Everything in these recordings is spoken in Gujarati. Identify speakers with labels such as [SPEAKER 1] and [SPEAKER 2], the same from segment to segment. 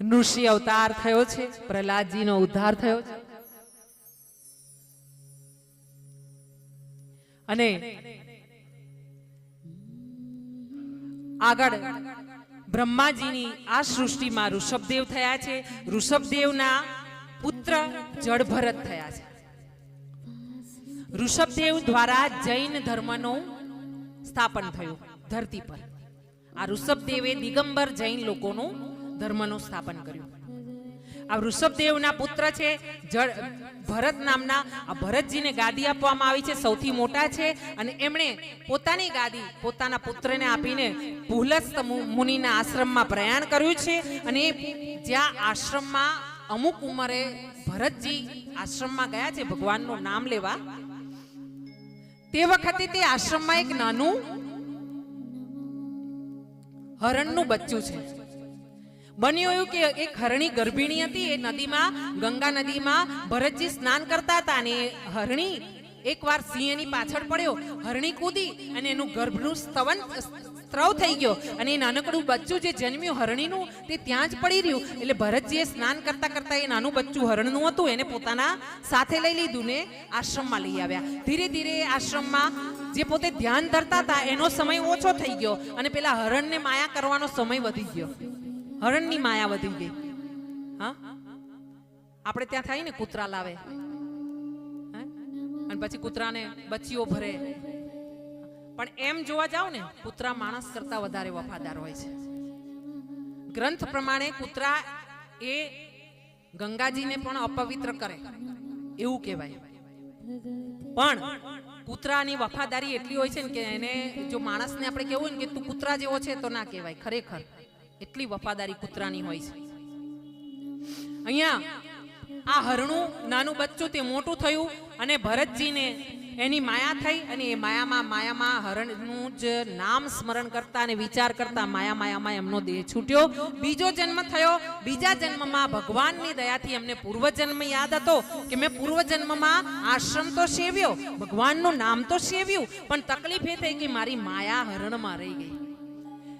[SPEAKER 1] નૃષિ અવતાર થયો છે, પ્રહલાદજીનો ઉદ્ધાર થયો છે. અને આગળ બ્રહ્માજીની આ સૃષ્ટિમાં ઋષભદેવ થયા છે. ઋષભદેવના પુત્ર જળભરત થયા છે. ઋષભદેવ દ્વારા જૈન ધર્મનું સ્થાપન થયું ધરતી પર. આ ઋષભદેવે દિગંબર જૈન લોકોનું ધર્મનું સ્થાપન કર્યું. આ વૃષભદેવના પુત્ર છે ભરત નામના. આ ભરતજીને ગાદી આપવામાં આવી છે, સૌથી મોટા છે. અને એમણે પોતાની ગાદી પોતાના પુત્રને આપીને પુલસ્ત મુનિના આશ્રમમાં પ્રયાણ કર્યું છે. અને જ્યાં આશ્રમમાં અમુક ઉંમરે ભરતજી આશ્રમમાં ગયા છે, ભગવાનનું નામ લેવા, તે વખતે તે આશ્રમમાં એક નાનું હરણનું બચ્ચું છે. બન્યું એવું કે એક હરણી ગર્ભિણી હતી, એ નદીમાં, ગંગા નદીમાં ભરતજી સ્નાન કરતા હતા અને હરણી એકવાર સિંહ એની પાછળ પડ્યો. હરણી કૂદી અને એનું ગર્ભનું સ્તવન સ્ત્રવ થઈ ગયો અને એ નાનકડું બચ્ચું જે જન્મ્યું હરણીનું, તે ત્યાં જ પડી રહ્યું. એટલે ભરતજીએ સ્નાન કરતા કરતા એ નાનું બચ્ચું હરણનું હતું, એને પોતાના સાથે લઈ લીધું ને આશ્રમમાં લઈ આવ્યા. ધીરે ધીરે આશ્રમમાં જે પોતે ધ્યાન ધરતા હતા, એનો સમય ઓછો થઈ ગયો અને પેલા હરણને માયા કરવાનો સમય વધી ગયો. હરણની માયા વધી ગઈ. હા? આપણે ત્યાં થાય ને કૂતરા લાવે. અને પછી કૂતરાને બચ્ચીઓ ભરે. પણ એમ જોવા જાવ ને, કૂતરા માણસ કરતા વધારે વફાદાર હોય છે. ગ્રંથ પ્રમાણે કૂતરા એ ગંગાજીને પણ અપવિત્ર કરે. એવું કહેવાય. પણ કૂતરાની વફાદારી એટલી હોય છે ને કે એને જો માણસને આપણે કહેવું ને કે તું કૂતરા જેવો છે તો ના કહેવાય, ખરેખર. એટલી વફાદારી કૂતરાની હોય છે. અહીંયા આ હરણું નાનું બચ્ચું તે મોટું થયું અને ભરતજીને એની માયા થઈ અને એ માયામાં માયામાં હરણનું જ નામ સ્મરણ કરતા અને વિચાર કરતા માયા માયામાં એમનો દેહ છૂટ્યો. બીજો જન્મ થયો. બીજા જન્મમાં ભગવાનની દયાથી એમને પૂર્વજન્મ યાદ હતો કે મેં પૂર્વજન્મમાં આશ્રમ તો સેવ્યો, ભગવાનનું નામ તો સેવ્યું, પણ તકલીફ એ થઈ કે મારી માયા હરણમાં રહી ગઈ.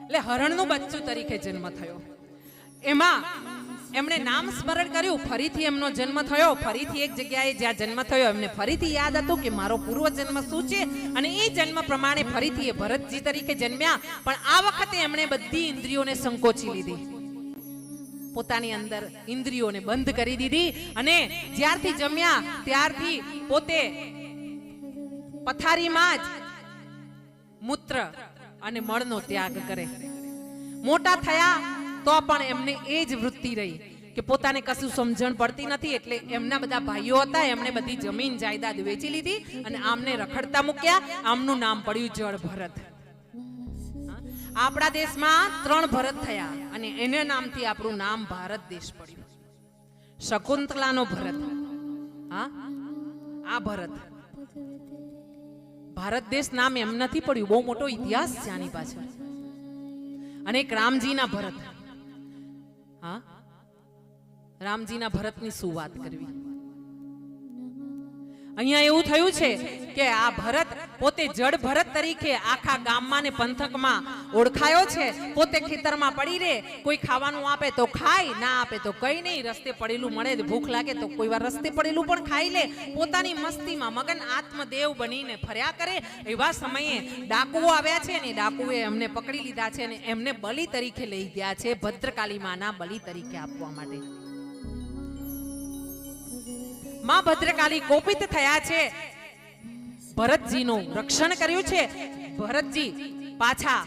[SPEAKER 1] એટલે હરણનું બચ્ચું તરીકે જન્મ થયો. એમાં એમણે નામ સ્મરણ કર્યું, ફરીથી એમનો જન્મ થયો, ફરીથી એક જગ્યાએ જ્યાં જન્મ થયો, એમને ફરીથી યાદ હતું કે મારો પૂર્વ જન્મ શું છે અને એ જન્મ પ્રમાણે ફરીથી એ ભરતજી તરીકે જન્મ્યા. પણ આ વખતે એમણે બધી ઇન્દ્રિયોને સંકોચી લીધી. પોતાની અંદર ઇન્દ્રિયોને બંધ કરી દીધી અને જ્યારથી જમ્યા, ત્યારથી પોતે પથારીમાં જ મૂત્ર અને મળનો ત્યાગ કરે. મોટા થયા તો પણ એમને એ જ વૃત્તિ રહી કે પોતાને કશું સમજણ પડતી નથી એટલે એમના બધા ભાઈઓ હતા, એમણે બધી જમીન જાયદાદ વેચી લીધી અને આમને રખડતા મૂક્યા. આમનું નામ પડ્યું જળ ભરત. આપણા દેશમાં ત્રણ ભરત થયા અને એને નામથી આપણું નામ ભારત દેશ પડ્યું. શકુંતલાનો ભરત. હા? આ ભરત. ભારત દેશ નામ એમ નથી પડ્યું. બહુ મોટો ઇતિહાસ છે આની પાછળ. અને એક રામજીના ભરત. હા? રામજીના ભરતની શું વાત કરવી? અહીંયા એવું થયું છે કે આ ભરત પોતે જડ ભરત તરીકે આખા ગામમાં ને પંથકમાં ઓળખાયો છે. પોતે ખેતરમાં પડી રહે, કોઈ ખાવાનું આપે તો ખાય, ના આપે તો કઈ નહીં. રસ્તે પડેલું મળે, ભૂખ લાગે તો કોઈ વાર રસ્તે પડેલું પણ ખાઈ લે. પોતાની મસ્તીમાં મગન આત્મદેવ બનીને ફર્યા કરે એવા સમયે ડાકુઓ આવ્યા છે ને ડાકુએ એમને પકડી લીધા છે અને એમને બલિ તરીકે લઈ ગયા છે ભદ્રકાલી માના બલિ તરીકે આપવા માટે. માં ભદ્રકાલી કોપિત થયા છે. ભરતજીનું રક્ષણ કર્યું છે. ભરતજી પાછા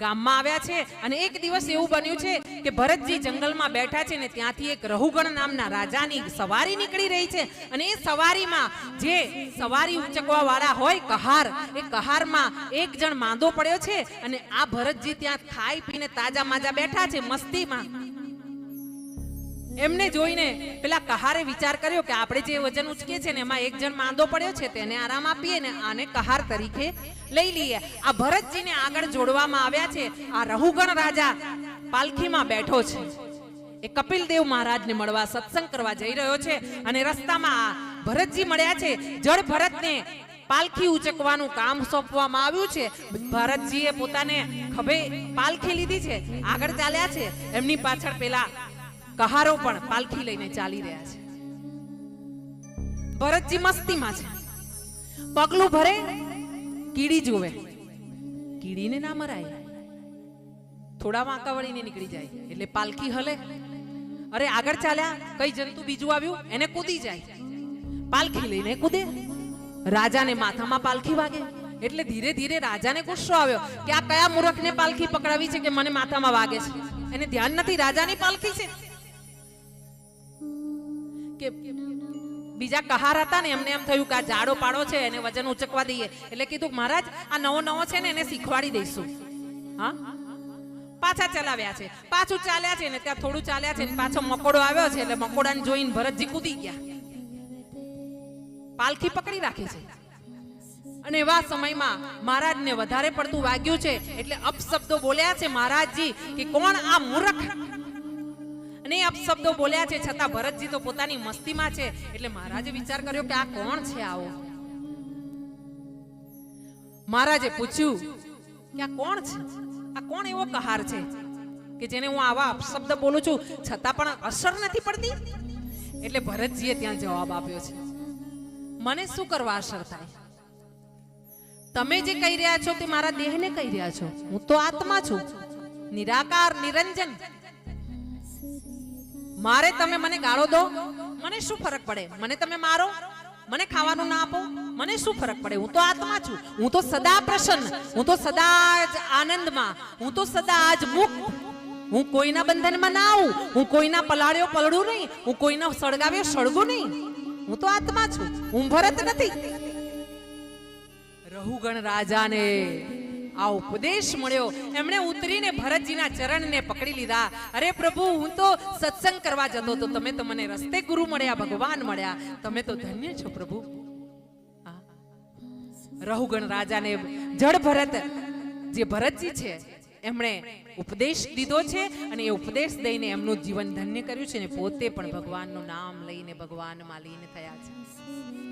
[SPEAKER 1] ગામમાં આવ્યા છે અને એક દિવસ એવું બન્યું છે કે ભરતજી જંગલમાં બેઠા છે ને ત્યાંથી એક રહુગણ નામના રાજાની સવારી નીકળી રહી છે અને એ સવારીમાં જે સવારી ઉચકવા વાળા હોય કહાર, એ કહારમાં એક જણ માંદો પડ્યો છે અને આ ભરતજી ત્યાં ખાઈ પીને તાજા માજા બેઠા છે, મસ્તીમાં. એમને જોઈને પેલા કહારે વિચાર કર્યો કે આપણે જે વજન ઉચકીએ છીએ ને એમાં એક જણ માંદો પડ્યો છે, તેને આરામ આપીએ ને આને કહાર તરીકે લઈ લઈએ. આ ભરતજીને આગળ જોડવામાં આવ્યા છે. આ રહુગણ રાજા પાલખીમાં બેઠો છે. એ કપિલ દેવ મહારાજને મળવા સત્સંગ કરવા જઈ રહ્યો છે અને રસ્તામાં આ ભરતજી મળ્યા છે. જળ ભરતને પાલખી ઉચકવાનું કામ સોંપવામાં આવ્યું છે. ભરતજીએ પોતાને ખભે પાલખી લીધી છે. આગળ ચાલ્યા છે. એમની પાછળ પેલા કહારો પણ પાલખી લઈને ચાલી રહ્યા છે. ભરતજી મસ્તીમાં છે. પગલું ભરે, કીડી જોવે કીડીને ના મરાય. થોડા વાંકા વળીને નીકળી જાય, એટલે પાલખી હલે. અરે આગળ ચાલ્યા, કઈ જંતુ બીજું આવ્યું, એને કૂદી જાય. પાલખી લઈને કૂદે. રાજાને માથામાં પાલખી વાગે. એટલે ધીરે ધીરે રાજાને ગુસ્સો આવ્યો કે આ કયા મૂર્ખને પાલખી પકડાવી છે કે મને માથામાં વાગે છે? એને ધ્યાન નથી, રાજાની પાલખી છે. કે બીજા કહાર હતા ને, એમને એમ થયું કે આ જાડો પાડો છે, એને વજન ઉચકવા દઈએ. એટલે કીધું, મહારાજ, આ નવો નવો છે ને, એને શીખવાડી દઈશું. હા? પાછા ચલાવ્યા છે. પાછું ચાલ્યા છે ને, ત્યાં થોડું ચાલ્યા છે ને, પાછો મકોડો આવ્યો છે, એટલે મકોડાને જોઈને ભરતજી કૂદી ગયા. પાલખી પકડી રાખી છે. અને એવા સમયમાં મહારાજને વધારે પડતું વાગ્યું છે, એટલે અપશબ્દો બોલ્યા છે મહારાજજી, કે કોણ આ મૂર્ખ? અને અપશબ્દો બોલ્યા છે, છતાં ભરતજી તો પોતાની મસ્તીમાં છે. એટલે મહારાજે વિચાર કર્યો કે આ કોણ છે આવો? મહારાજે પૂછ્યું કે આ કોણ છે? આ કોણ એવો કહાર છે કે જેને હું આવા અપશબ્દ બોલું છું, છતાં પણ અસર નથી પડતી? એટલે ભરતજીએ ત્યાં જવાબ આપ્યો છે, મને શું કરવા અસર થાય? તમે જે કહી રહ્યા છો તે મારા દેહને કહી રહ્યા છો. હું તો આત્મા છું. નિરાકાર, નિરંજન મારે તમે મને ગાળો દો, મને શું ફરક પડે? મને તમે મારો, મને ખાવાનું ના આપો, મને શું ફરક પડે? હું તો આત્મા છું, હું તો સદા પ્રસન્ન, હું તો સદા જ આનંદમાં, હું તો સદા જ મુક્ત. હું કોઈના બંધનમાં ના આવું, હું કોઈના પલાળ્યો પલડું નહીં, હું કોઈના સળગાવ્યો સળગું નહીં. હું તો આત્મા છું, હું ભરત નથી. રહુગણ રાજાને આ ઉપદેશ મળ્યો. એમણે ઉતરીને ભરતજીના ચરણને પકડી લીધા. અરે પ્રભુ, હું તો સત્સંગ કરવા જતો તો તમે તો મને રસ્તે ગુરુ મળ્યા, ભગવાન મળ્યા. તમે તો ધન્ય છો પ્રભુ. રહુગણ રાજાને જડ ભરત, જે ભરતજી છે, એમણે ઉપદેશ દીધો છે અને એ ઉપદેશ દઈને એમનું જીવન ધન્ય કર્યું છે અને પોતે પણ ભગવાનનું નામ લઈને ભગવાનમાં લીન થયા છે.